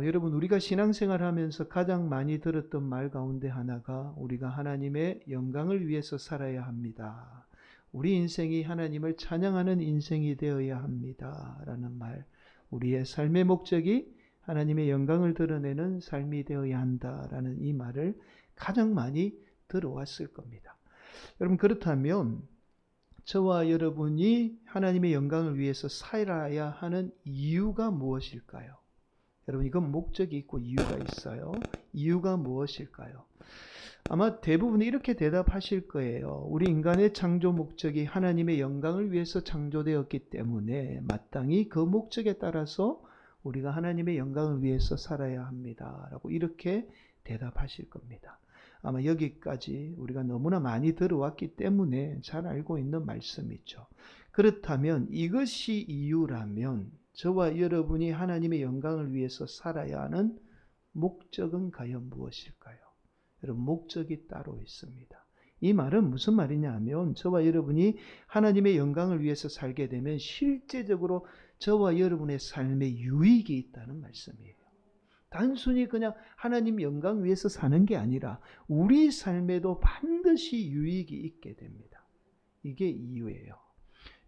어, 여러분 우리가 신앙생활 하면서 가장 많이 들었던 말 가운데 하나가 우리가 하나님의 영광을 위해서 살아야 합니다. 우리 인생이 하나님을 찬양하는 인생이 되어야 합니다. 라는 말. 우리의 삶의 목적이 하나님의 영광을 드러내는 삶이 되어야 한다라는 이 말을 가장 많이 들어왔을 겁니다. 여러분 그렇다면 저와 여러분이 하나님의 영광을 위해서 살아야 하는 이유가 무엇일까요? 여러분 이건 목적이 있고 이유가 있어요. 이유가 무엇일까요? 아마 대부분 이렇게 대답하실 거예요. 우리 인간의 창조 목적이 하나님의 영광을 위해서 창조되었기 때문에 마땅히 그 목적에 따라서 우리가 하나님의 영광을 위해서 살아야 합니다. 라고 이렇게 대답하실 겁니다. 아마 여기까지 우리가 너무나 많이 들어왔기 때문에 잘 알고 있는 말씀이죠. 그렇다면 이것이 이유라면 저와 여러분이 하나님의 영광을 위해서 살아야 하는 목적은 과연 무엇일까요? 여러분, 목적이 따로 있습니다. 이 말은 무슨 말이냐 하면 저와 여러분이 하나님의 영광을 위해서 살게 되면 실제적으로 저와 여러분의 삶에 유익이 있다는 말씀이에요. 단순히 그냥 하나님 영광 위해서 사는 게 아니라 우리 삶에도 반드시 유익이 있게 됩니다. 이게 이유예요.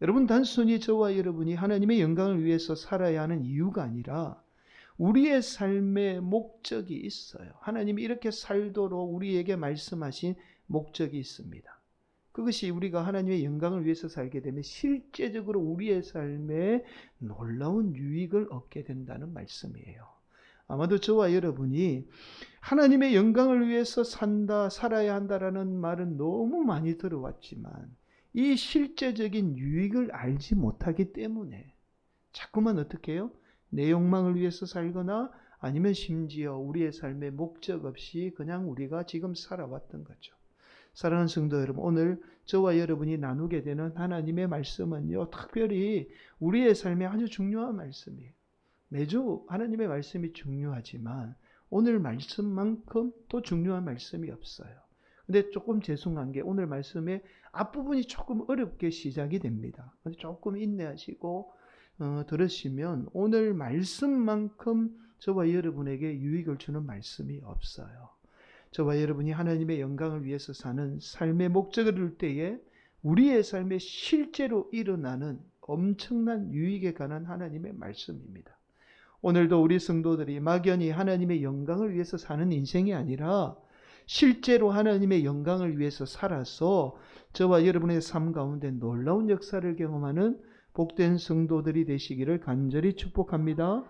여러분 단순히 저와 여러분이 하나님의 영광을 위해서 살아야 하는 이유가 아니라 우리의 삶의 목적이 있어요. 하나님이 이렇게 살도록 우리에게 말씀하신 목적이 있습니다. 그것이 우리가 하나님의 영광을 위해서 살게 되면 실제적으로 우리의 삶에 놀라운 유익을 얻게 된다는 말씀이에요. 아마도 저와 여러분이 하나님의 영광을 위해서 산다, 살아야 한다라는 말은 너무 많이 들어왔지만 이 실제적인 유익을 알지 못하기 때문에 자꾸만 어떻게 해요? 내 욕망을 위해서 살거나 아니면 심지어 우리의 삶의 목적 없이 그냥 우리가 지금 살아왔던 거죠. 사랑하는 성도 여러분, 오늘 저와 여러분이 나누게 되는 하나님의 말씀은요, 특별히 우리의 삶에 아주 중요한 말씀이에요. 매주 하나님의 말씀이 중요하지만 오늘 말씀만큼 또 중요한 말씀이 없어요. 근데 조금 죄송한 게 오늘 말씀의 앞부분이 조금 어렵게 시작이 됩니다. 조금 인내하시고 어, 들으시면 오늘 말씀만큼 저와 여러분에게 유익을 주는 말씀이 없어요. 저와 여러분이 하나님의 영광을 위해서 사는 삶의 목적을 이룰 때에 우리의 삶에 실제로 일어나는 엄청난 유익에 관한 하나님의 말씀입니다. 오늘도 우리 성도들이 막연히 하나님의 영광을 위해서 사는 인생이 아니라 실제로 하나님의 영광을 위해서 살아서 저와 여러분의 삶 가운데 놀라운 역사를 경험하는 복된 성도들이 되시기를 간절히 축복합니다.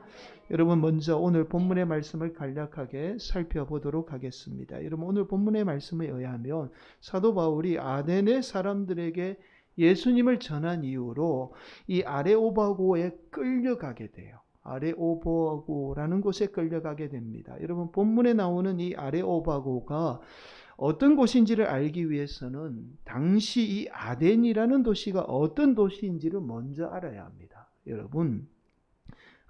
여러분 먼저 오늘 본문의 말씀을 간략하게 살펴보도록 하겠습니다. 여러분 오늘 본문의 말씀에 의하면 사도 바울이 아덴의 사람들에게 예수님을 전한 이후로 이 아레오바고에 끌려가게 돼요. 아레오바고라는 곳에 끌려가게 됩니다. 여러분 본문에 나오는 이 아레오바고가 어떤 곳인지를 알기 위해서는 당시 이 아덴이라는 도시가 어떤 도시인지를 먼저 알아야 합니다. 여러분,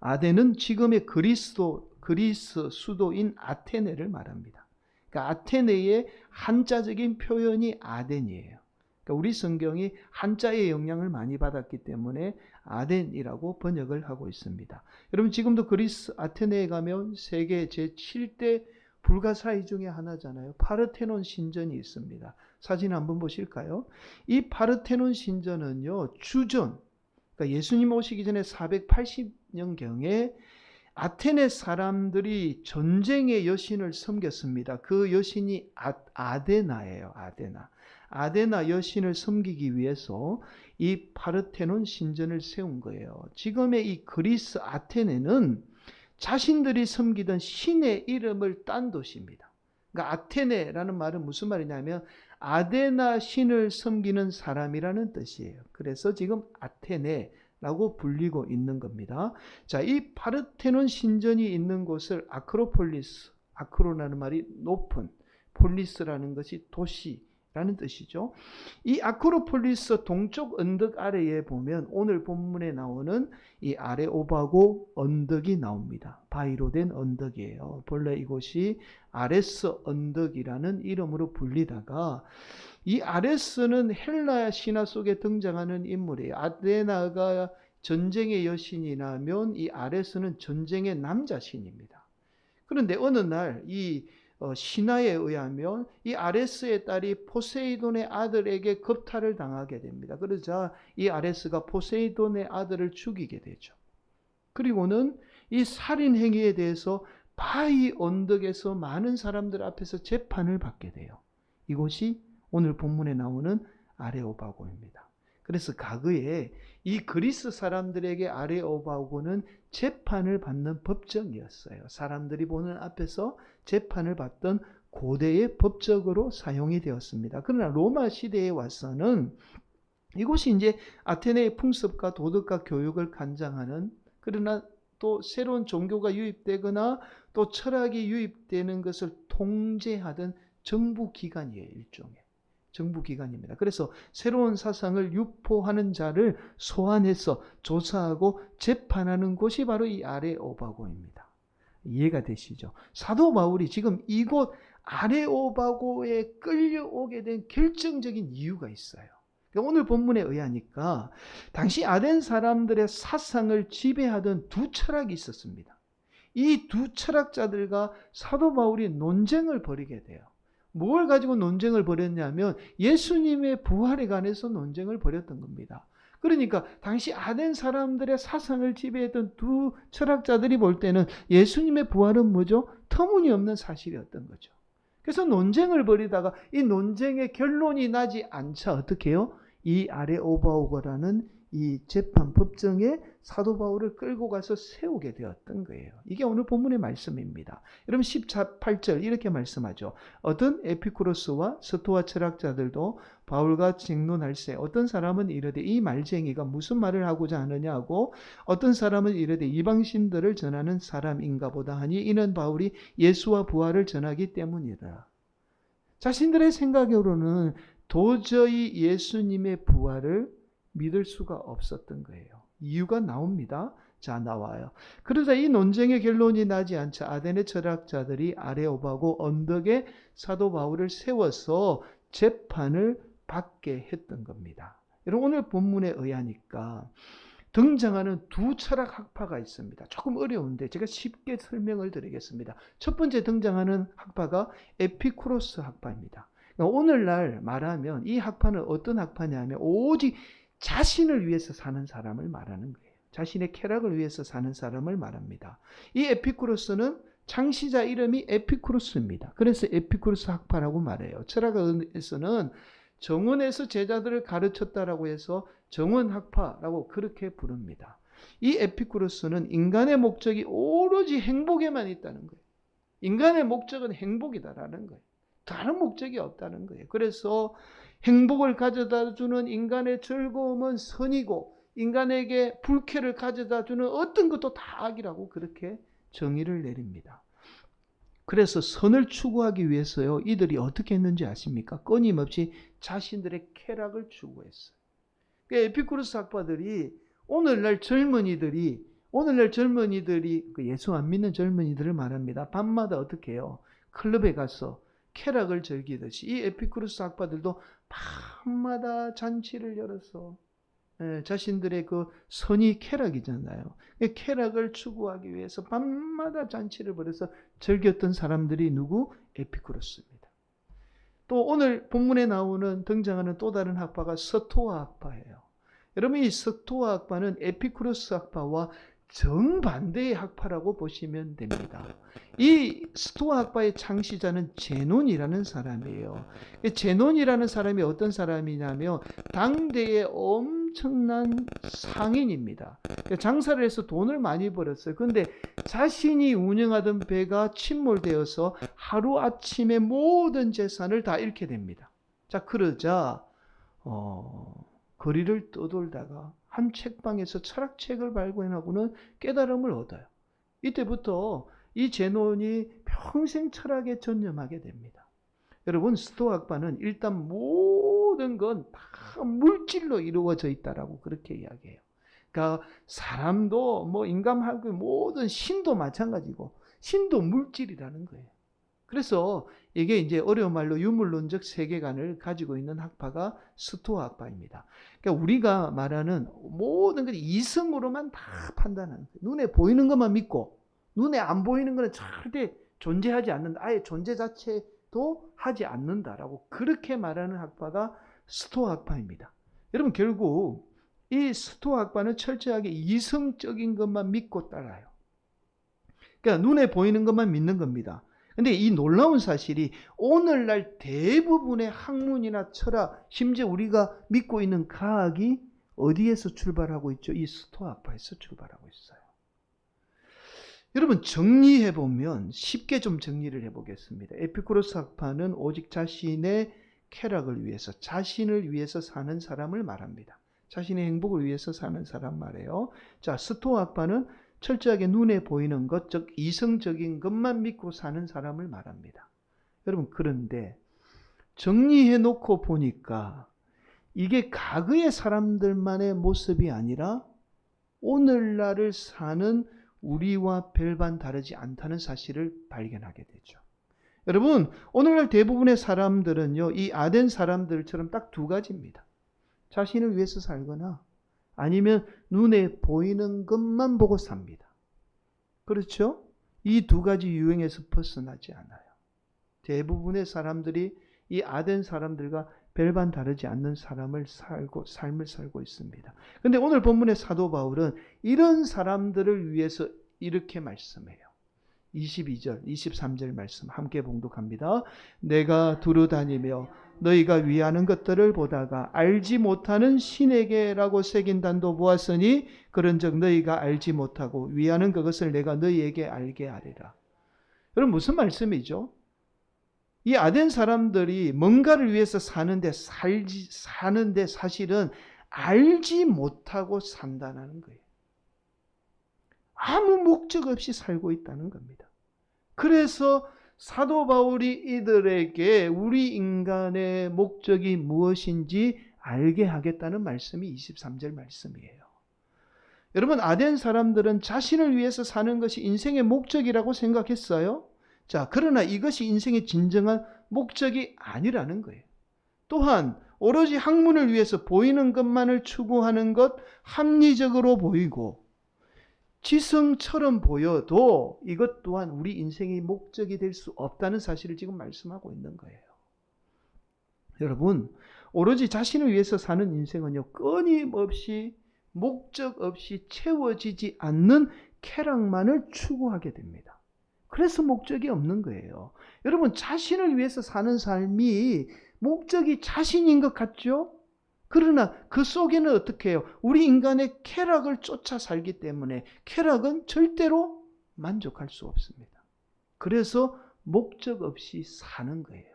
아덴은 지금의 그리스도, 그리스 수도인 아테네를 말합니다. 그러니까 아테네의 한자적인 표현이 아덴이에요. 그러니까 우리 성경이 한자의 영향을 많이 받았기 때문에 아덴이라고 번역을 하고 있습니다. 여러분 지금도 그리스 아테네에 가면 세계 제7대 불가사의 중에 하나잖아요. 파르테논 신전이 있습니다. 사진 한번 보실까요? 이 파르테논 신전은요, 주전, 그러니까 예수님 오시기 전에 480년경에 아테네 사람들이 전쟁의 여신을 섬겼습니다. 그 여신이 아, 아데나예요. 아데나. 아데나 여신을 섬기기 위해서 이 파르테논 신전을 세운 거예요. 지금의 이 그리스 아테네는 자신들이 섬기던 신의 이름을 딴 도시입니다. 그러니까 아테네라는 말은 무슨 말이냐면 아데나 신을 섬기는 사람이라는 뜻이에요. 그래서 지금 아테네 라고 불리고 있는 겁니다. 자, 이 파르테논 신전이 있는 곳을 아크로폴리스, 아크로라는 말이 높은, 폴리스라는 것이 도시, 라는 뜻이죠. 이 아크로폴리스 동쪽 언덕 아래에 보면 오늘 본문에 나오는 이 아레오바고 언덕이 나옵니다. 바위로 된 언덕이에요. 본래 이곳이 아레스 언덕이라는 이름으로 불리다가 이 아레스는 헬라 신화 속에 등장하는 인물이에요. 아데나가 전쟁의 여신이라면 이 아레스는 전쟁의 남자 신입니다. 그런데 어느 날이 어, 신화에 의하면 이 아레스의 딸이 포세이돈의 아들에게 겁탈을 당하게 됩니다. 그러자 이 아레스가 포세이돈의 아들을 죽이게 되죠. 그리고는 이 살인 행위에 대해서 바위 언덕에서 많은 사람들 앞에서 재판을 받게 돼요. 이곳이 오늘 본문에 나오는 아레오바고입니다. 그래서 가그에 이 그리스 사람들에게 아레오바고는 재판을 받는 법정이었어요. 사람들이 보는 앞에서 재판을 받던 고대의 법적으로 사용이 되었습니다. 그러나 로마 시대에 와서는 이곳이 이제 아테네의 풍습과 도덕과 교육을 간장하는 그러나 또 새로운 종교가 유입되거나 또 철학이 유입되는 것을 통제하던 정부 기관이에요, 일종의. 정부 기관입니다. 그래서 새로운 사상을 유포하는 자를 소환해서 조사하고 재판하는 곳이 바로 이 아레오바고입니다. 이해가 되시죠? 사도 바울이 지금 이곳 아레오바고에 끌려오게 된 결정적인 이유가 있어요. 그러니까 오늘 본문에 의하니까 당시 아덴 사람들의 사상을 지배하던 두 철학이 있었습니다. 이 두 철학자들과 사도 바울이 논쟁을 벌이게 돼요. 뭘 가지고 논쟁을 벌였냐면 예수님의 부활에 관해서 논쟁을 벌였던 겁니다. 그러니까 당시 아덴 사람들의 사상을 지배했던 두 철학자들이 볼 때는 예수님의 부활은 뭐죠? 터무니없는 사실이었던 거죠. 그래서 논쟁을 벌이다가 이 논쟁의 결론이 나지 않자 어떻게 해요? 이 아레오바오거라는 이 재판 법정에 사도 바울을 끌고 가서 세우게 되었던 거예요. 이게 오늘 본문의 말씀입니다. 여러분 18절 이렇게 말씀하죠. 어떤 에피쿠로스와 스토아 철학자들도 바울과 쟁론할세 어떤 사람은 이르되 이 말쟁이가 무슨 말을 하고자 하느냐고 어떤 사람은 이르되 이방신들을 전하는 사람인가 보다 하니 이는 바울이 예수와 부활을 전하기 때문이라. 자신들의 생각으로는 도저히 예수님의 부활을 믿을 수가 없었던 거예요. 이유가 나옵니다. 자, 나와요. 그러자 이 논쟁의 결론이 나지 않자 아덴의 철학자들이 아레오바고 언덕에 사도 바울을 세워서 재판을 받게 했던 겁니다. 여러분, 오늘 본문에 의하니까 등장하는 두 철학 학파가 있습니다. 조금 어려운데 제가 쉽게 설명을 드리겠습니다. 첫 번째 등장하는 학파가 에피쿠로스 학파입니다. 그러니까 오늘날 말하면 이 학파는 어떤 학파냐면 오직 자신을 위해서 사는 사람을 말하는 거예요. 자신의 쾌락을 위해서 사는 사람을 말합니다. 이 에피쿠로스는 창시자 이름이 에피쿠로스입니다. 그래서 에피쿠로스 학파라고 말해요. 철학에서는 정원에서 제자들을 가르쳤다라고 해서 정원 학파라고 그렇게 부릅니다. 이 에피쿠로스는 인간의 목적이 오로지 행복에만 있다는 거예요. 인간의 목적은 행복이다라는 거예요. 다른 목적이 없다는 거예요. 그래서 행복을 가져다 주는 인간의 즐거움은 선이고 인간에게 불쾌를 가져다 주는 어떤 것도 다 악이라고 그렇게 정의를 내립니다. 그래서 선을 추구하기 위해서요, 이들이 어떻게 했는지 아십니까? 끊임없이 자신들의 쾌락을 추구했어요. 그러니까 에피쿠르스 학파들이 오늘날 젊은이들이 오늘날 젊은이들이 그 예수 안 믿는 젊은이들을 말합니다. 밤마다 어떻게 해요? 클럽에 가서 쾌락을 즐기듯이 이 에피쿠르스 학파들도 밤마다 잔치를 열어서 예, 자신들의 그 선이 쾌락이잖아요. 쾌락을 추구하기 위해서 밤마다 잔치를 벌여서 즐겼던 사람들이 누구? 에피쿠로스입니다. 또 오늘 본문에 나오는 등장하는 또 다른 학파가 서토아 학파예요. 여러분 이 서토아 학파는 에피쿠로스 학파와 정반대의 학파라고 보시면 됩니다. 이 스토아 학파의 창시자는 제논이라는 사람이에요. 제논이라는 사람이 어떤 사람이냐면 당대의 엄청난 상인입니다. 장사를 해서 돈을 많이 벌었어요. 근데 자신이 운영하던 배가 침몰되어서 하루아침에 모든 재산을 다 잃게 됩니다. 자, 그러자 어, 거리를 떠돌다가 한 책방에서 철학책을 발견하고는 깨달음을 얻어요. 이때부터 이 제논이 평생 철학에 전념하게 됩니다. 여러분 스토학파는 일단 모든 건 다 물질로 이루어져 있다라고 그렇게 이야기해요. 그러니까 사람도 뭐 인간하고 모든 신도 마찬가지고 신도 물질이라는 거예요. 그래서 이게 이제 어려운 말로 유물론적 세계관을 가지고 있는 학파가 스토아 학파입니다. 그러니까 우리가 말하는 모든 것이 이성으로만 다 판단하는 거예요. 눈에 보이는 것만 믿고 눈에 안 보이는 것은 절대 존재하지 않는다. 아예 존재 자체도 하지 않는다라고 그렇게 말하는 학파가 스토 학파입니다. 여러분 결국 이 스토 학파는 철저하게 이성적인 것만 믿고 따라요. 그러니까 눈에 보이는 것만 믿는 겁니다. 근데 이 놀라운 사실이 오늘날 대부분의 학문이나 철학, 심지어 우리가 믿고 있는 과학이 어디에서 출발하고 있죠? 이 스토아파에서 출발하고 있어요. 여러분 정리해 보면 쉽게 좀 정리를 해 보겠습니다. 에피쿠로스 학파는 오직 자신의 쾌락을 위해서, 자신을 위해서 사는 사람을 말합니다. 자신의 행복을 위해서 사는 사람 말이에요. 자, 스토 학파는 철저하게 눈에 보이는 것, 즉 이성적인 것만 믿고 사는 사람을 말합니다. 여러분 그런데 정리해 놓고 보니까 이게 과거의 사람들만의 모습이 아니라 오늘날을 사는 우리와 별반 다르지 않다는 사실을 발견하게 되죠. 여러분, 오늘날 대부분의 사람들은요, 이 아덴 사람들처럼 딱 두 가지입니다. 자신을 위해서 살거나 아니면 눈에 보이는 것만 보고 삽니다. 그렇죠? 이 두 가지 유행에서 벗어나지 않아요. 대부분의 사람들이 이 아덴 사람들과 별반 다르지 않는 사람을 살고 삶을 살고 있습니다. 근데 오늘 본문의 사도 바울은 이런 사람들을 위해서 이렇게 말씀해요. 22절, 23절 말씀 함께 봉독합니다. 내가 두루 다니며 너희가 위하는 것들을 보다가 알지 못하는 신에게라고 새긴 단도 보았으니 그런즉 너희가 알지 못하고 위하는 그것을 내가 너희에게 알게 하리라. 여러분 무슨 말씀이죠? 이 아덴 사람들이 뭔가를 위해서 사는데 살지 사는데 사실은 알지 못하고 산다는 거예요. 아무 목적 없이 살고 있다는 겁니다. 그래서 사도 바울이 이들에게 우리 인간의 목적이 무엇인지 알게 하겠다는 말씀이 23절 말씀이에요. 여러분, 아덴 사람들은 자신을 위해서 사는 것이 인생의 목적이라고 생각했어요. 자, 그러나 이것이 인생의 진정한 목적이 아니라는 거예요. 또한, 오로지 학문을 위해서 보이는 것만을 추구하는 것 합리적으로 보이고, 지성처럼 보여도 이것 또한 우리 인생의 목적이 될 수 없다는 사실을 지금 말씀하고 있는 거예요. 여러분, 오로지 자신을 위해서 사는 인생은요, 끊임없이 목적 없이 채워지지 않는 쾌락만을 추구하게 됩니다. 그래서 목적이 없는 거예요. 여러분, 자신을 위해서 사는 삶이 목적이 자신인 것 같죠? 그러나 그 속에는 어떻게 해요? 우리 인간의 쾌락을 쫓아 살기 때문에 쾌락은 절대로 만족할 수 없습니다. 그래서 목적 없이 사는 거예요.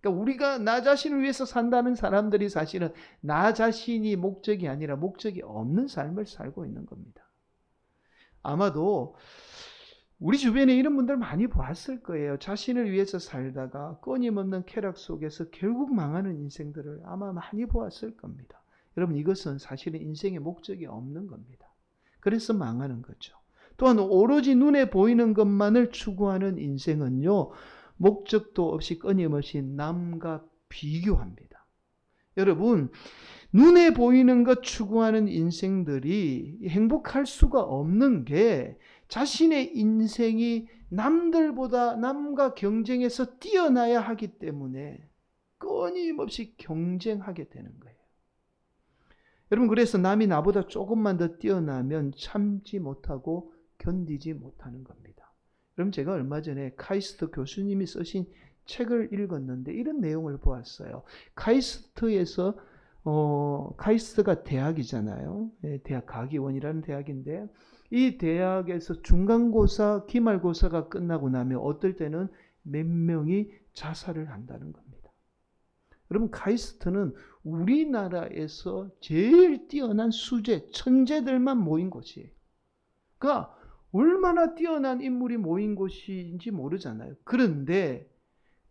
그러니까 우리가 나 자신을 위해서 산다는 사람들이 사실은 나 자신이 목적이 아니라 목적이 없는 삶을 살고 있는 겁니다. 아마도 우리 주변에 이런 분들 많이 보았을 거예요. 자신을 위해서 살다가 끊임없는 쾌락 속에서 결국 망하는 인생들을 아마 많이 보았을 겁니다. 여러분 이것은 사실은 인생의 목적이 없는 겁니다. 그래서 망하는 거죠. 또한 오로지 눈에 보이는 것만을 추구하는 인생은요. 목적도 없이 끊임없이 남과 비교합니다. 여러분 눈에 보이는 것 추구하는 인생들이 행복할 수가 없는 게 자신의 인생이 남들보다 남과 경쟁해서 뛰어나야 하기 때문에 끊임없이 경쟁하게 되는 거예요. 여러분, 그래서 남이 나보다 조금만 더 뛰어나면 참지 못하고 견디지 못하는 겁니다. 여러분, 제가 얼마 전에 카이스트 교수님이 쓰신 책을 읽었는데 이런 내용을 보았어요. 카이스트에서 어, 카이스트가 대학이잖아요. 네, 대학 가기원이라는 대학인데 이 대학에서 중간고사, 기말고사가 끝나고 나면 어떨 때는 몇 명이 자살을 한다는 겁니다. 여러분, 카이스트는 우리나라에서 제일 뛰어난 수재, 천재들만 모인 곳이에요. 그러니까 얼마나 뛰어난 인물이 모인 곳인지 모르잖아요. 그런데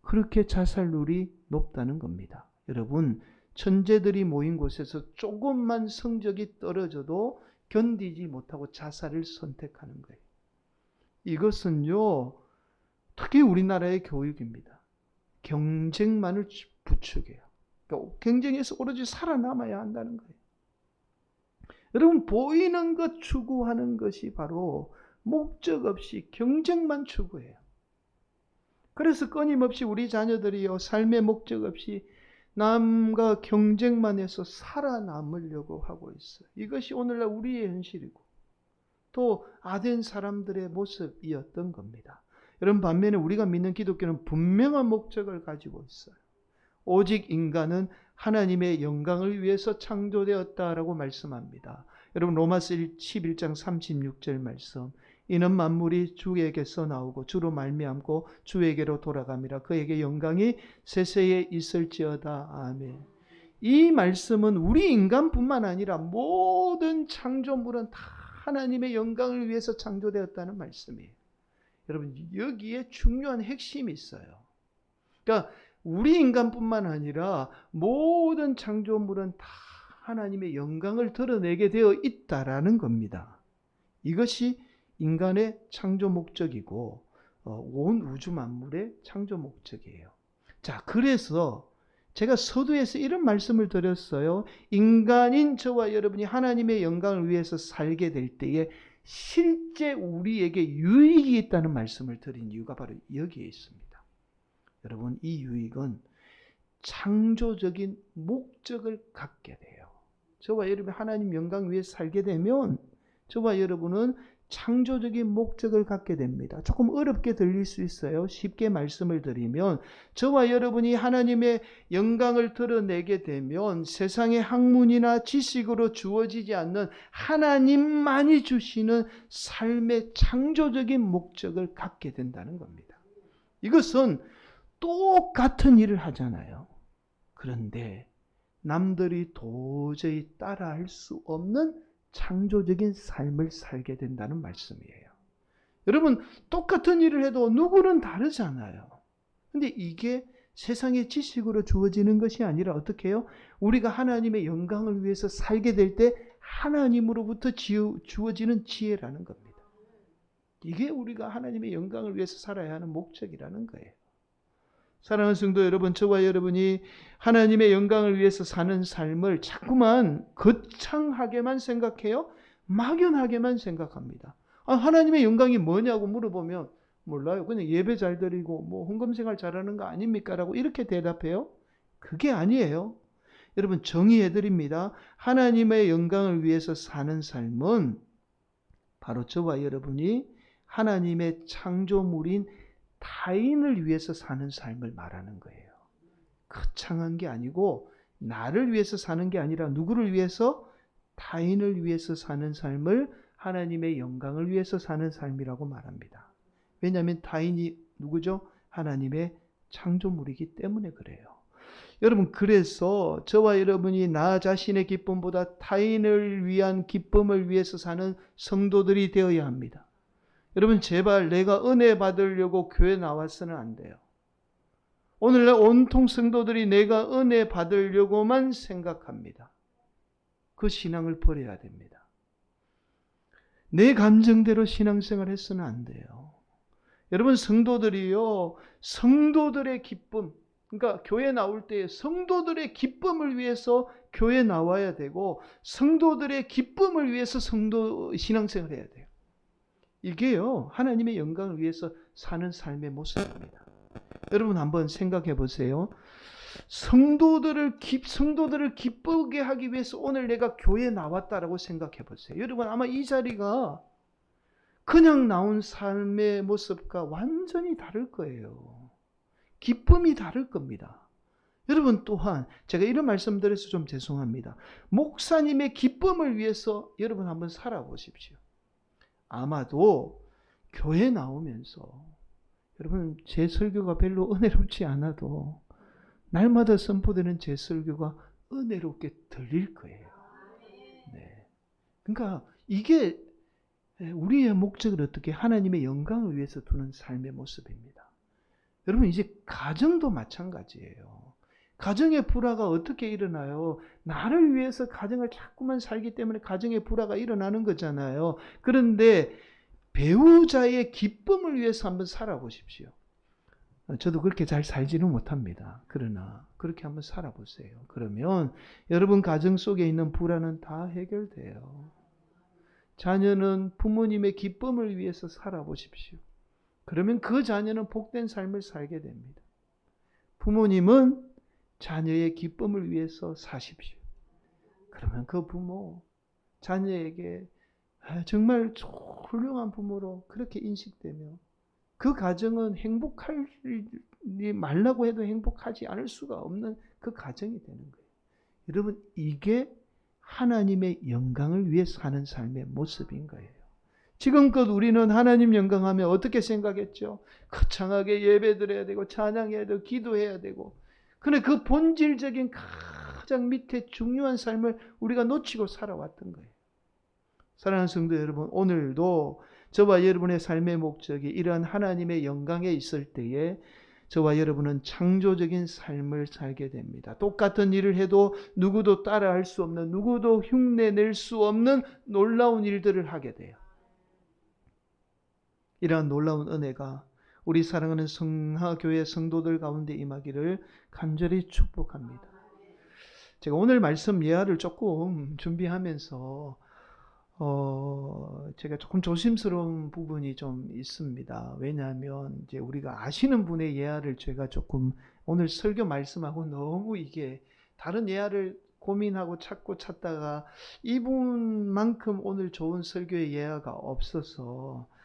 그렇게 자살률이 높다는 겁니다. 여러분, 천재들이 모인 곳에서 조금만 성적이 떨어져도 견디지 못하고 자살을 선택하는 거예요. 이것은요, 특히 우리나라의 교육입니다. 경쟁만을 부추겨요. 그러니까 경쟁에서 오로지 살아남아야 한다는 거예요. 여러분, 보이는 것 추구하는 것이 바로 목적 없이 경쟁만 추구해요. 그래서 끊임없이 우리 자녀들이요 삶의 목적 없이 남과 경쟁만 해서 살아남으려고 하고 있어요. 이것이 오늘날 우리의 현실이고 또 아덴 사람들의 모습이었던 겁니다. 여러분 반면에 우리가 믿는 기독교는 분명한 목적을 가지고 있어요. 오직 인간은 하나님의 영광을 위해서 창조되었다라고 말씀합니다. 여러분 로마서 11장 36절 말씀. 이는 만물이 주에게서 나오고 주로 말미암고 주에게로 돌아갑니다. 그에게 영광이 세세에 있을지어다. 아멘. 이 말씀은 우리 인간뿐만 아니라 모든 창조물은 다 하나님의 영광을 위해서 창조되었다는 말씀이에요. 여러분 여기에 중요한 핵심이 있어요. 그러니까 우리 인간뿐만 아니라 모든 창조물은 다 하나님의 영광을 드러내게 되어 있다라는 겁니다. 이것이 인간의 창조 목적이고 어, 온 우주 만물의 창조 목적이에요. 자, 그래서 제가 서두에서 이런 말씀을 드렸어요. 인간인 저와 여러분이 하나님의 영광을 위해서 살게 될 때에 실제 우리에게 유익이 있다는 말씀을 드린 이유가 바로 여기에 있습니다. 여러분, 이 유익은 창조적인 목적을 갖게 돼요. 저와 여러분이 하나님 영광 위해 살게 되면 저와 여러분은 창조적인 목적을 갖게 됩니다. 조금 어렵게 들릴 수 있어요. 쉽게 말씀을 드리면 저와 여러분이 하나님의 영광을 드러내게 되면 세상의 학문이나 지식으로 주어지지 않는 하나님만이 주시는 삶의 창조적인 목적을 갖게 된다는 겁니다. 이것은 똑같은 일을 하잖아요. 그런데 남들이 도저히 따라할 수 없는 창조적인 삶을 살게 된다는 말씀이에요. 여러분, 똑같은 일을 해도 누구는 다르잖아요. 근데 이게 세상의 지식으로 주어지는 것이 아니라 어떻게 해요? 우리가 하나님의 영광을 위해서 살게 될 때 하나님으로부터 주어지는 지혜라는 겁니다. 이게 우리가 하나님의 영광을 위해서 살아야 하는 목적이라는 거예요. 사랑하는 성도 여러분, 저와 여러분이 하나님의 영광을 위해서 사는 삶을 자꾸만 거창하게만 생각해요. 막연하게만 생각합니다. 아, 하나님의 영광이 뭐냐고 물어보면 몰라요. 그냥 예배 잘 드리고 뭐 헌금 생활 잘하는 거 아닙니까라고 이렇게 대답해요. 그게 아니에요. 여러분 정의해 드립니다. 하나님의 영광을 위해서 사는 삶은 바로 저와 여러분이 하나님의 창조물인 타인을 위해서 사는 삶을 말하는 거예요. 거창한 게 아니고 나를 위해서 사는 게 아니라 누구를 위해서 타인을 위해서 사는 삶을 하나님의 영광을 위해서 사는 삶이라고 말합니다. 왜냐하면 타인이 누구죠? 하나님의 창조물이기 때문에 그래요. 여러분, 그래서 저와 여러분이 나 자신의 기쁨보다 타인을 위한 기쁨을 위해서 사는 성도들이 되어야 합니다. 여러분 제발 내가 은혜 받으려고 교회 나와서는 안 돼요. 오늘날 온통 성도들이 내가 은혜 받으려고만 생각합니다. 그 신앙을 버려야 됩니다. 내 감정대로 신앙생활 해서는 안 돼요. 여러분 성도들이요. 성도들의 기쁨 그러니까 교회 나올 때 성도들의 기쁨을 위해서 교회 나와야 되고 성도들의 기쁨을 위해서 성도 신앙생활 해야 돼요. 이게요, 하나님의 영광을 위해서 사는 삶의 모습입니다. 여러분 한번 생각해 보세요. 성도들을 기, 성도들을 기쁘게 하기 위해서 오늘 내가 교회에 나왔다라고 생각해 보세요. 여러분 아마 이 자리가 그냥 나온 삶의 모습과 완전히 다를 거예요. 기쁨이 다를 겁니다. 여러분 또한 제가 이런 말씀드려서 좀 죄송합니다. 목사님의 기쁨을 위해서 여러분 한번 살아보십시오. 아마도 교회 나오면서 여러분 제 설교가 별로 은혜롭지 않아도 날마다 선포되는 제 설교가 은혜롭게 들릴 거예요. 네. 그러니까 이게 우리의 목적을 어떻게 하나님의 영광을 위해서 두는 삶의 모습입니다. 여러분 이제 가정도 마찬가지예요. 가정의 불화가 어떻게 일어나요? 나를 위해서 가정을 자꾸만 살기 때문에 가정의 불화가 일어나는 거잖아요. 그런데 배우자의 기쁨을 위해서 한번 살아보십시오. 저도 그렇게 잘 살지는 못합니다. 그러나 그렇게 한번 살아보세요. 그러면 여러분 가정 속에 있는 불화는 다 해결돼요. 자녀는 부모님의 기쁨을 위해서 살아보십시오. 그러면 그 자녀는 복된 삶을 살게 됩니다. 부모님은 자녀의 기쁨을 위해서 사십시오. 그러면 그 부모, 자녀에게 아, 정말 훌륭한 부모로 그렇게 인식되며 그 가정은 행복하지 말라고 해도 행복하지 않을 수가 없는 그 가정이 되는 거예요. 여러분, 이게 하나님의 영광을 위해 사는 삶의 모습인 거예요. 지금껏 우리는 하나님 영광하면 어떻게 생각했죠? 거창하게 예배 드려야 되고 찬양해야 되고 기도해야 되고 근데 그 본질적인 가장 밑에 중요한 삶을 우리가 놓치고 살아왔던 거예요. 사랑하는 성도 여러분, 오늘도 저와 여러분의 삶의 목적이 이러한 하나님의 영광에 있을 때에 저와 여러분은 창조적인 삶을 살게 됩니다. 똑같은 일을 해도 누구도 따라할 수 없는, 누구도 흉내낼 수 없는 놀라운 일들을 하게 돼요. 이러한 놀라운 은혜가 우리 사랑하는 성하교회 성도들 가운데 임하기를 간절히 축복합니다. 제가 오늘 말씀 예화를 조금 준비하면서 어, 제가 조금 조심스러운 부분이 좀 있습니다. 왜냐하면 이제 우리가 아시는 분의 예화를 제가 조금 오늘 설교 말씀하고 너무 이게 다른 예화를 고민하고 찾고 찾다가 이분만큼 오늘 좋은 설교의 예화가 없어서 어,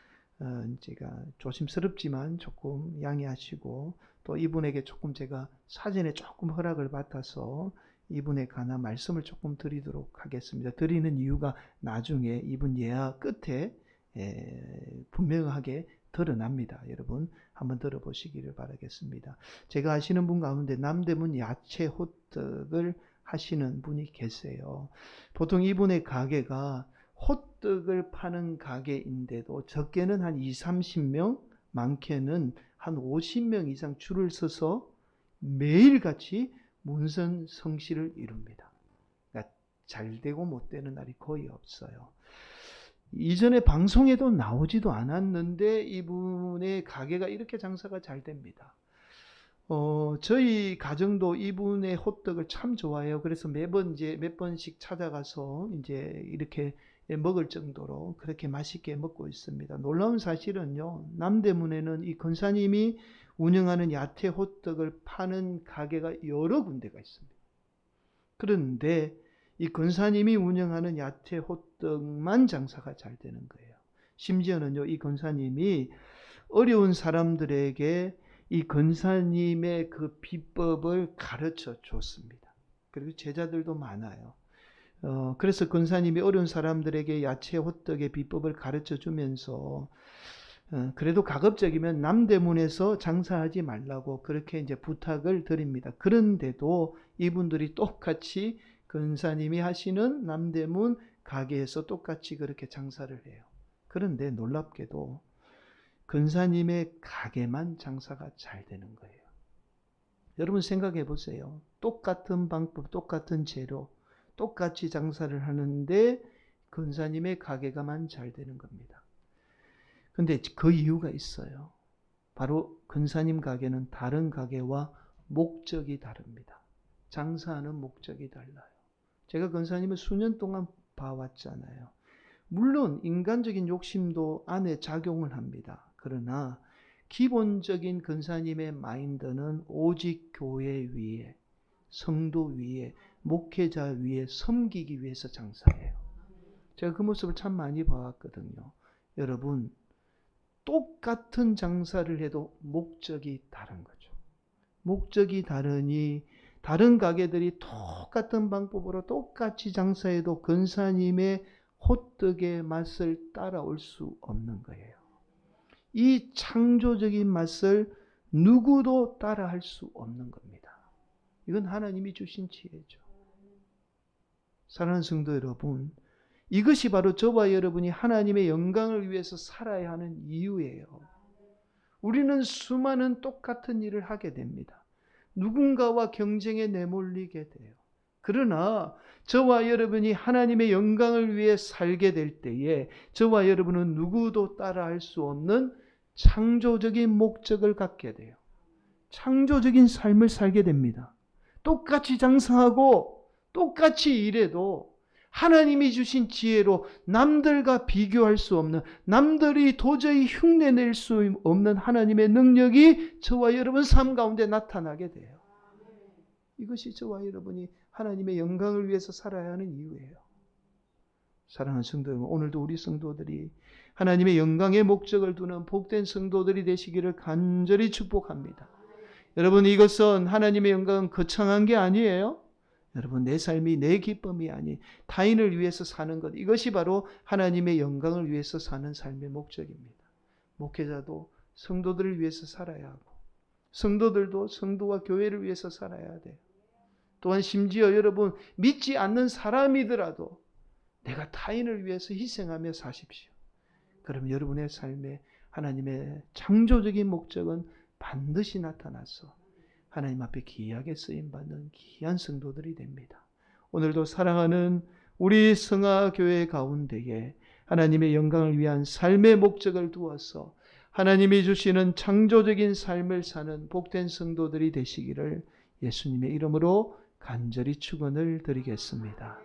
제가 조심스럽지만 조금 양해하시고 또 이분에게 조금 제가 사전에 조금 허락을 받아서 이분에 관한 말씀을 조금 드리도록 하겠습니다. 드리는 이유가 나중에 이분 예화 끝에 에, 분명하게 드러납니다. 여러분 한번 들어보시기를 바라겠습니다. 제가 아시는 분 가운데 남대문 야채 호떡을 하시는 분이 계세요. 보통 이분의 가게가 호떡을 파는 가게인데도 적게는 한 2, 30명, 많게는 한 50명 이상 줄을 서서 매일같이 문선 성시를 이룹니다. 그러니까 잘 되고 못 되는 날이 거의 없어요. 이전에 방송에도 나오지도 않았는데 이분의 가게가 이렇게 장사가 잘 됩니다. 어, 저희 가정도 이분의 호떡을 참 좋아해요. 그래서 매번 이제 몇 번씩 찾아가서 이제 이렇게 먹을 정도로 그렇게 맛있게 먹고 있습니다. 놀라운 사실은요, 남대문에는 이 권사님이 운영하는 야채 호떡을 파는 가게가 여러 군데가 있습니다. 그런데 이 권사님이 운영하는 야채 호떡만 장사가 잘 되는 거예요. 심지어는요, 이 권사님이 어려운 사람들에게 이 권사님의 그 비법을 가르쳐 줬습니다. 그리고 제자들도 많아요. 어, 그래서 권사님이 어려운 사람들에게 야채 호떡의 비법을 가르쳐 주면서 어, 그래도 가급적이면 남대문에서 장사하지 말라고 그렇게 이제 부탁을 드립니다. 그런데도 이분들이 똑같이 근사님이 하시는 남대문 가게에서 똑같이 그렇게 장사를 해요. 그런데 놀랍게도 근사님의 가게만 장사가 잘 되는 거예요. 여러분 생각해 보세요. 똑같은 방법, 똑같은 재료, 똑같이 장사를 하는데 근사님의 가게가만 잘 되는 겁니다. 근데 그 이유가 있어요. 바로 근사님 가게는 다른 가게와 목적이 다릅니다. 장사하는 목적이 달라요. 제가 근사님을 수년 동안 봐왔잖아요. 물론 인간적인 욕심도 안에 작용을 합니다. 그러나 기본적인 근사님의 마인드는 오직 교회 위에, 성도 위에, 목회자 위에 섬기기 위해서 장사해요. 제가 그 모습을 참 많이 봐왔거든요. 여러분, 똑같은 장사를 해도 목적이 다른 거죠. 목적이 다르니 다른 가게들이 똑같은 방법으로 똑같이 장사해도 근사님의 호떡의 맛을 따라올 수 없는 거예요. 이 창조적인 맛을 누구도 따라할 수 없는 겁니다. 이건 하나님이 주신 지혜죠. 사랑하는 성도 여러분, 이것이 바로 저와 여러분이 하나님의 영광을 위해서 살아야 하는 이유예요. 우리는 수많은 똑같은 일을 하게 됩니다. 누군가와 경쟁에 내몰리게 돼요. 그러나 저와 여러분이 하나님의 영광을 위해 살게 될 때에 저와 여러분은 누구도 따라할 수 없는 창조적인 목적을 갖게 돼요. 창조적인 삶을 살게 됩니다. 똑같이 장사하고 똑같이 일해도 하나님이 주신 지혜로 남들과 비교할 수 없는 남들이 도저히 흉내낼 수 없는 하나님의 능력이 저와 여러분 삶 가운데 나타나게 돼요. 이것이 저와 여러분이 하나님의 영광을 위해서 살아야 하는 이유예요. 사랑하는 성도 여러분, 오늘도 우리 성도들이 하나님의 영광의 목적을 두는 복된 성도들이 되시기를 간절히 축복합니다. 여러분 이것은 하나님의 영광은 거창한 게 아니에요. 여러분 내 삶이 내 기쁨이 아닌 타인을 위해서 사는 것 이것이 바로 하나님의 영광을 위해서 사는 삶의 목적입니다. 목회자도 성도들을 위해서 살아야 하고 성도들도 성도와 교회를 위해서 살아야 돼요. 또한 심지어 여러분 믿지 않는 사람이더라도 내가 타인을 위해서 희생하며 사십시오. 그럼 여러분의 삶에 하나님의 창조적인 목적은 반드시 나타나서 하나님 앞에 귀하게 쓰임 받는 귀한 성도들이 됩니다. 오늘도 사랑하는 우리 성화 교회 가운데에 하나님의 영광을 위한 삶의 목적을 두어서 하나님이 주시는 창조적인 삶을 사는 복된 성도들이 되시기를 예수님의 이름으로 간절히 축원을 드리겠습니다.